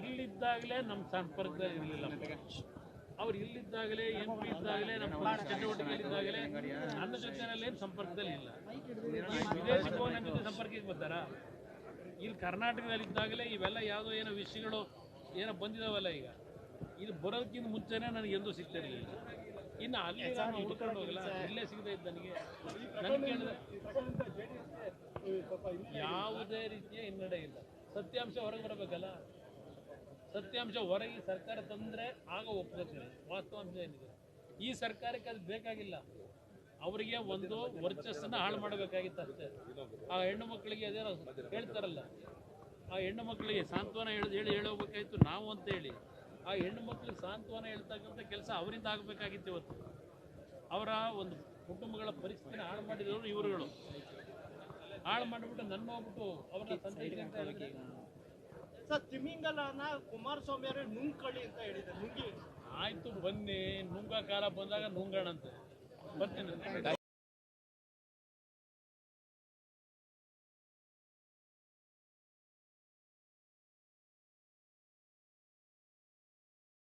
ಇಲ್ಲಿದ್ದಾಗಲೇ ನಮ್ಮ ಸಂಪರ್ಕ ಇರಲಿಲ್ಲ. ಅವ್ರು ಇಲ್ಲಿದ್ದಾಗಲೇ ಎಂ ಪಿ ಇದ್ದಾಗಲೇ ನಮ್ಮ ಚಟುವಟಿಕೆಗಳಿದ್ದಾಗಲೇ ನನ್ನ ಜೊತೆನಲ್ಲಿ ಏನು ಸಂಪರ್ಕದಲ್ಲಿ ಇಲ್ಲ. ವಿದೇಶಿ ಹೋಗಿ ನನ್ನ ಜೊತೆ ಸಂಪರ್ಕಕ್ಕೆ ಬರ್ತಾರ? ಇಲ್ಲಿ ಕರ್ನಾಟಕದಲ್ಲಿ ಇದ್ದಾಗಲೇ ಇವೆಲ್ಲ ಯಾವುದೋ ಏನೋ ವಿಷಯಗಳು ಏನೋ ಬಂದಿದಾವಲ್ಲ ಈಗ. ಇದು ಬರೋದಕ್ಕಿಂತ ಮುಂಚೆನೇ ನನಗೆ ಎಂದೂ ಸಿಗ್ತಿರಲಿಲ್ಲ ಇನ್ನು ಅಲ್ಲಿ ನಾನು ಹುಡ್ಕೊಂಡು ಹೋಗಲ್ಲ. ಇಲ್ಲೇ ಸಿಗದೆ ಇದ್ದ ನನಗೆ. ಯಾವುದೇ ರೀತಿಯ ಹಿನ್ನಡೆ ಇಲ್ಲ. ಸತ್ಯಾಂಶ ಹೊರಗೆ ಬರಬೇಕಲ್ಲ? ಸತ್ಯಾಂಶ ಹೊರಗೆ ಸರ್ಕಾರ ತಂದ್ರೆ ಆಗ ಒಪ್ಕೋತೀನಿ. ವಾಸ್ತವಾಂಶ ಏನಿದೆ? ಈ ಸರ್ಕಾರಕ್ಕೆ ಅದು ಬೇಕಾಗಿಲ್ಲ. ಅವರಿಗೆ ಒಂದು ವರ್ಚಸ್ಸನ್ನ ಹಾಳು ಮಾಡಬೇಕಾಗಿತ್ತು ಅಷ್ಟೇ. ಆ ಹೆಣ್ಣು ಮಕ್ಕಳಿಗೆ ಅದೇನೋ ಹೇಳ್ತಾರಲ್ಲ, ಆ ಹೆಣ್ಣು ಮಕ್ಕಳಿಗೆ ಸಾಂತ್ವನ ಹೇಳಿ ಹೇಳಿ ಹೇಳೋಬೇಕಾಗಿತ್ತು ನಾವು ಅಂತ ಹೇಳಿ. ಆ ಹೆಣ್ಣು ಮಕ್ಕಳಿಗೆ ಸಾಂತ್ವನ ಹೇಳ್ತಕ್ಕಂಥ ಕೆಲಸ ಅವರಿಂದ ಆಗಬೇಕಾಗಿತ್ತು ಇವತ್ತು. ಅವರ ಒಂದು ಕುಟುಂಬಗಳ ಪರಿಸ್ಥಿತಿನ ಹಾಳು ಮಾಡಿದವರು ಇವರುಗಳು. ಹಾಳು ಮಾಡಿಬಿಟ್ಟು ನನ್ನ ಹೋಗ್ಬಿಟ್ಟು ಅವ್ರನ್ನ ತಂದೆ ಸರ್ ತಿಮಿಂಗಲನ ಕುಮಾರಸ್ವಾಮಿ ಅವರೇ ನುಂಗ್ಕೊಳ್ಳಿ ಅಂತ ಹೇಳಿದ್ದಾರೆ ನುಂಗಿ. ಆಯ್ತು ಬನ್ನಿ. ನುಂಗ ಕಾಲ ಬಂದಾಗ ನುಂಗಣಂತೆ. ಬರ್ತೀನಿ